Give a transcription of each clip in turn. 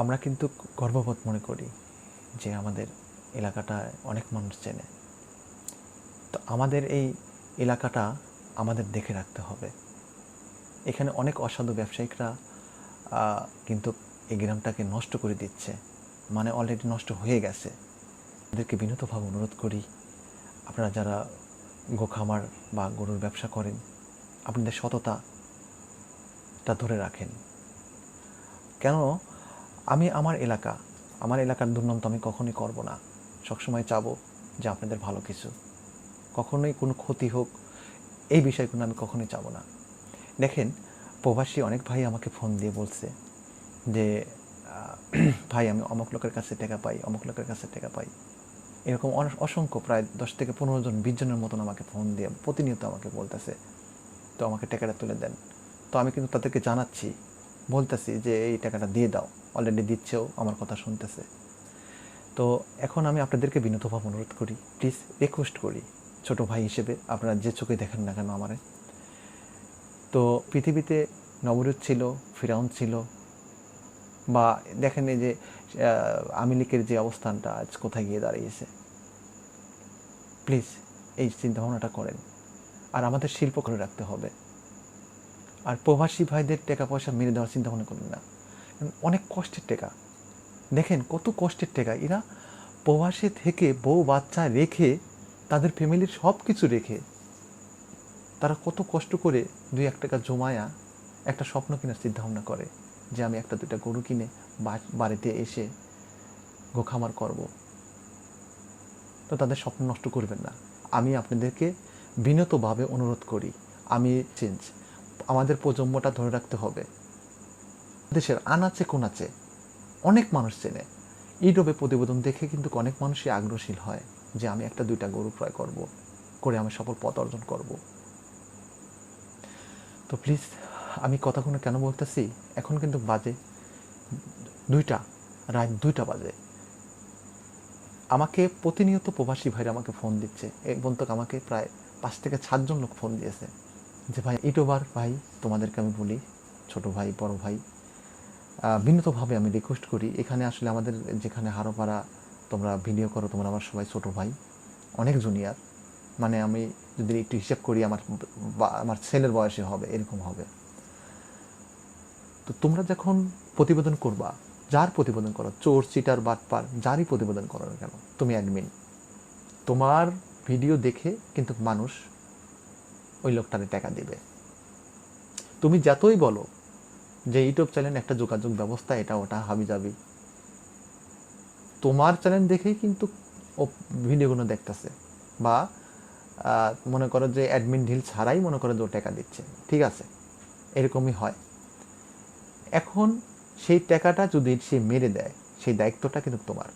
আমরা কিন্তু গর্ববোধ মনে করি যে আমাদের এলাকাটায় অনেক মানুষ চেনে। তো আমাদের এই এলাকাটা আমাদের দেখে রাখতে হবে। এখানে অনেক অসাধু ব্যবসায়িকরা কিন্তু এই গ্রামটাকে নষ্ট করে দিচ্ছে। মানে অলরেডি নষ্ট হয়ে গেছে। তাদেরকে বিনীতভাবে অনুরোধ করি, আপনারা যারা গোখামার বা গরুর ব্যবসা করেন, আপনাদের সততাটা ধরে রাখেন। কেন আমি আমার এলাকা, আমার এলাকার দুর্নাম তো আমি কখনোই করব না। সবসময় চাবো যে আপনাদের ভালো কিছু। কখনোই কোনো ক্ষতি হোক, এই বিষয়গুলো আমি কখনোই চাবো না। দেখেন, প্রবাসী অনেক ভাই আমাকে ফোন দিয়ে বলছে যে ভাই, আমি অমুক লোকের কাছে টাকা পাই, অমুক লোকের কাছে টাকা পাই। এরকম অসংখ্য, প্রায় দশ থেকে পনেরো জন, বিশ জনের মতন আমাকে ফোন দিয়ে প্রতিনিয়ত আমাকে বলতেছে, তো আমাকে টাকাটা তুলে দেন। তো আমি কিন্তু তাদেরকে জানাচ্ছি বলতেছি যে, এই টাকাটা দিয়ে দাও অলরেডি দিচ্ছেও, আমার কথা শুনতেছে। তো এখন আমি আপনাদেরকে বিনীতভাবে অনুরোধ করি প্লিজ রিকোয়েস্ট করি, ছোট ভাই হিসেবে, আপনারা যে চোখে দেখেন না কেন আমারে। তো পৃথিবীতে নবরুদ ছিল ফিরাউন ছিল, বা দেখেন এই যে লীগের যে অবস্থানটা আজ কোথায় গিয়ে দাঁড়িয়েছে। প্লিজ এই চিন্তাভাবনাটা করেন। আর আমাদের শিল্প করে রাখতে হবে। আর প্রবাসী ভাইদের টাকা পয়সা মেরে দেওয়ার চিন্তা ভাবনা করেন না। অনেক কষ্টের টাকা। দেখেন কত কষ্টের টাকা। এরা প্রবাসে থেকে বউ, বাচ্চা রেখে, তাদের ফ্যামিলির সব কিছু রেখে, তারা কত কষ্ট করে দুই এক টাকা জমায়া একটা স্বপ্ন কেনার চিন্তা ভাবনা করে যে আমি একটা দুইটা গরু কিনে বাড়িতে এসে গোখামার করব। তো তাদের স্বপ্ন নষ্ট করবেন না। আমি আপনাদেরকে বিনতভাবে অনুরোধ করি। আমি চেঞ্জ আমাদের প্রজন্মটা ধরে রাখতে হবে। দেশের আনাচে কোনাচে অনেক মানুষ চেনে। ইউটিউবে প্রতিবেদন দেখে কিন্তু অনেক মানুষই আগ্রহশীল হয় যে আমি একটা দুইটা গরু ক্রয় করব, করে আমি সফল পথ অর্জন করব। তো প্লিজ আমি কথাগুলো কেন বলতেছি? এখন কিন্তু বাজে দুইটা, রাত দুইটা বাজে। আমাকে প্রতিনিয়ত প্রবাসী ভাইরা আমাকে ফোন দিচ্ছে। এই তো আমাকে প্রায় পাঁচ থেকে সাতজন লোক ফোন দিয়েছে। যে ভাই ইটোবার ভাই তোমাদেরকে আমি বলি ছোট ভাই বড় ভাই আহ, বিনীতভাবে আমি রিকোয়েস্ট করি। এখানে আসলে আমাদের যেখানে হারোপাড়া তোমরা ভিডিও করো তোমরা আমার সবাই ছোট ভাই অনেক জুনিয়র মানে আমি যদি একটু হিসেব করি আমার আমার ছেলের বয়সে হবে এরকম হবে। তো তোমরা যখন প্রতিবেদন করবা যার প্রতিবেদন করো চোর চিটার বাটপার যারই প্রতিবেদন করো না কেন তুমি অ্যাডমিন তোমার ভিডিও দেখে কিন্তু মানুষ ওই লোকটারে টাকা দিবে। তুমি যতই বলো যে ইউটিউব চ্যানেল একটা যোগাযোগ ব্যবস্থা, এটা ওটা হাবি যাবি তোমার চ্যানেল দেখেই কিন্তু ও ভিডিওগুলো দেখতেছে বা মনে করো যে অ্যাডমিন ঢিল ছাড়াই মনে করো যে ও টাকা দিচ্ছে। ঠিক আছে? এরকমই হয়। এখন সেই টাকাটা যদি সে মেরে দেয়, সেই দায়িত্বটা কিন্তু তোমার।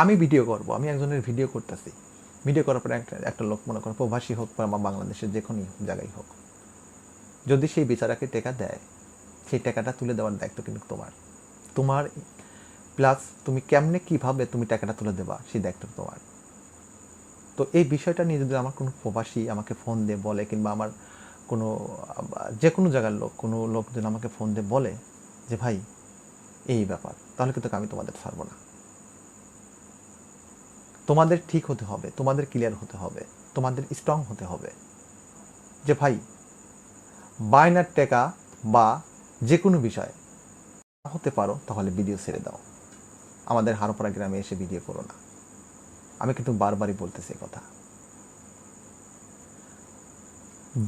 আমি ভিডিও করব, আমি একজনের ভিডিও করতেছি। ভিডিও করার পরে একটা একটা লোক মনে করো, প্রবাসী হোক বা বাংলাদেশের যে কোনো জায়গায় হোক, যদি সেই বিচারাকে টাকা দেয়, সেই টাকাটা তুলে দেওয়ার দায়িত্ব কিন্তু তোমার। তোমার প্লাস তুমি কেমনে কীভাবে তুমি টাকাটা তুলে দেবা, সেই দায়িত্ব তোমার। তো এই বিষয়টা নিয়ে যদি আমার কোনো প্রবাসী আমাকে ফোন দিয়ে বলে কিংবা আমার কোনো, যে কোনো জায়গার লোক, কোনো লোক যদি আমাকে ফোন দিয়ে বলে যে, ভাই, এই ব্যাপার, তাহলে কিন্তু আমি তোমাদের ছাড়বো না। তোমাদের ঠিক হতে হবে, তোমাদের ক্লিয়ার হতে হবে, তোমাদের স্ট্রং হতে হবে। যে ভাই, বায়নার টাকা বা যে কোনো বিষয় হতে পারো, তাহলে ভিডিও ছেড়ে দাও। আমাদের হারোপাড়া গ্রামে এসে ভিডিও করো না। আমি কিন্তু বারবারই বলতেছি কথা।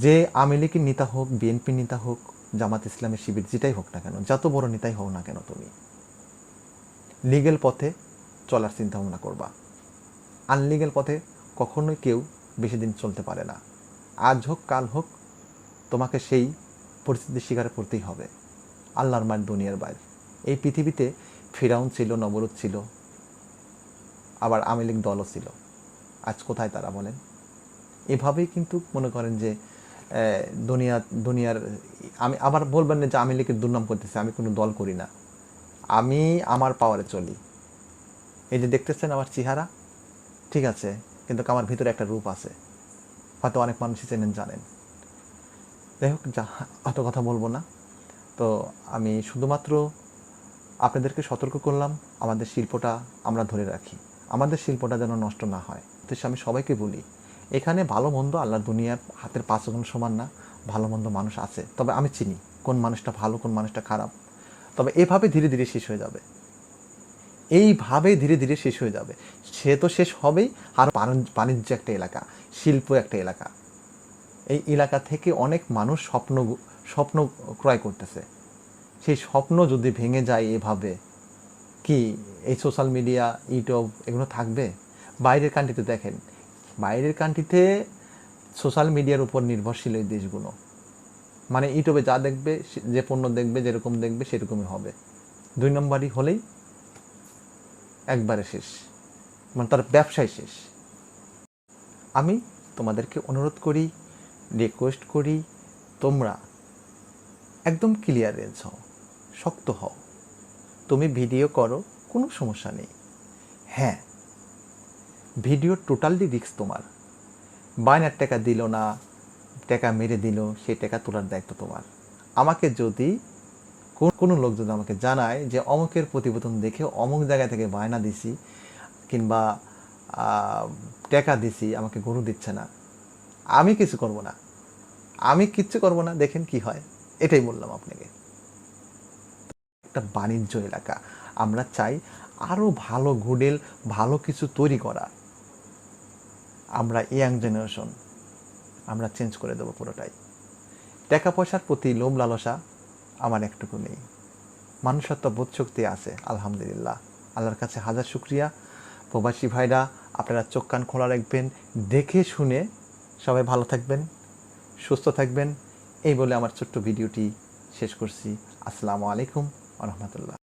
যে আওয়ামী লীগের নেতা হোক, বিএনপি নেতা হোক, জামাত ইসলামের শিবির, যেটাই হোক না কেন, যত বড় নেতাই হোক না কেন তুমি লিগেল পথে চলার চিন্তা ভাবনা করবা। আনলিগেল পথে কখনোই কেউ বেশি দিন চলতে পারে না। আজ হোক, কাল হোক, তোমাকে সেই পরিস্থিতির শিকারে পড়তেই হবে। আল্লাহর মায়ের দুনিয়ার বাইরে। এই পৃথিবীতে ফিরাউন ছিল নবরুদ ছিল, আবার আওয়ামী লীগ দলও ছিল। আজ কোথায় তারা বলেন? এভাবেই কিন্তু মনে করেন যে দুনিয়া, দুনিয়ার, আমি আবার বলবেন না যে আমি লীগের দুর্নাম করতেছে, আমি কোনো দল করি না। আমি আমার পাওয়ারে চলি। এই যে দেখতেছেন আমার চেহারা ঠিক আছে, কিন্তু আমার ভিতরে একটা রূপ আছে। হয়তো অনেক মানুষই চেনেন, জানেন। যাই হোক, যা, অত কথা বলব না। তো আমি শুধুমাত্র আপনাদেরকে সতর্ক করলাম, আমাদের শিল্পটা আমরা ধরে রাখি। আমাদের শিল্পটা যেন নষ্ট না হয়। তো আমি সবাইকে বলি, এখানে ভালো মন্দ আল্লাহ দুনিয়ার হাতের পাঁচ গুণ সমান না, ভালো মন্দ মানুষ আছে। তবে আমি চিনি কোন মানুষটা ভালো, কোন মানুষটা খারাপ। তবে এভাবে ধীরে ধীরে শেষ হয়ে যাবে। এইভাবে ধীরে ধীরে শেষ হয়ে যাবে। সে তো শেষ হবেই। আর বাণিজ্য- একটা এলাকা, শিল্প একটা এলাকা। এই এলাকা থেকে অনেক মানুষ স্বপ্ন স্বপ্ন ক্রয় করতেছে। সেই স্বপ্ন যদি ভেঙে যায় এভাবে, কি এই সোশ্যাল মিডিয়া ইউটিউব এগুলো থাকবে? বাইরের কান্ট্রিতে দেখেন, বাইরের কান্ট্রিতে সোশ্যাল মিডিয়ার উপর নির্ভরশীল এই দেশগুলো। মানে ইউটিউবে যা দেখবে যে পণ্য দেখবে, যেরকম দেখবে, সেরকমই হবে। দুই নম্বরই হলেই একবারে শেষ। মানে তার ব্যবসায় শেষ। আমি তোমাদেরকে অনুরোধ করি রিকোয়েস্ট করি, তোমরা একদম ক্লিয়ারেন্স হও, শক্ত হও। তুমি ভিডিও করো, কোনো সমস্যা নেই। হ্যাঁ ভিডিও টোটালি রিক্স তোমার। বায়নার টাকা দিল না, টাকা মেরে দিল, সেই টাকা তোলার দায়িত্ব তোমার। আমাকে যদি কোন- লোক যদি আমাকে জানায় যে অমুকের প্রতিবেদন দেখে অমুক জায়গা থেকে বায়না দিছি কিংবা টাকা দিছি, আমাকে গরু দিচ্ছে না, আমি কিছু করব না। আমি কিচ্ছু করব না, দেখেন কি হয়। এটাই বললাম আপনাকে। একটা বাণিজ্য এলাকা। আমরা চাই আরও ভালো গুডেল, ভালো কিছু তৈরি করা। আমরা ইয়াং জেনারেশন। আমরা চেঞ্জ করে দেবো পুরোটাই। টাকা পয়সার প্রতি লোভ লালসা। আমার একটুকু নেই। মানুষের তো বোধ শক্তি আছে, আলহামদুলিল্লাহ। আল্লাহর কাছে হাজার শুক্রিয়া। প্রবাসী ভাইরা, আপনারা চোখ কান খোলা রাখবেন, দেখে শুনে সবাই ভালো থাকবেন, সুস্থ থাকবেন। এই বলে আমার ছোট্ট ভিডিওটি শেষ করছি। আসসালামু আলাইকুম রহমতুল্লাহ।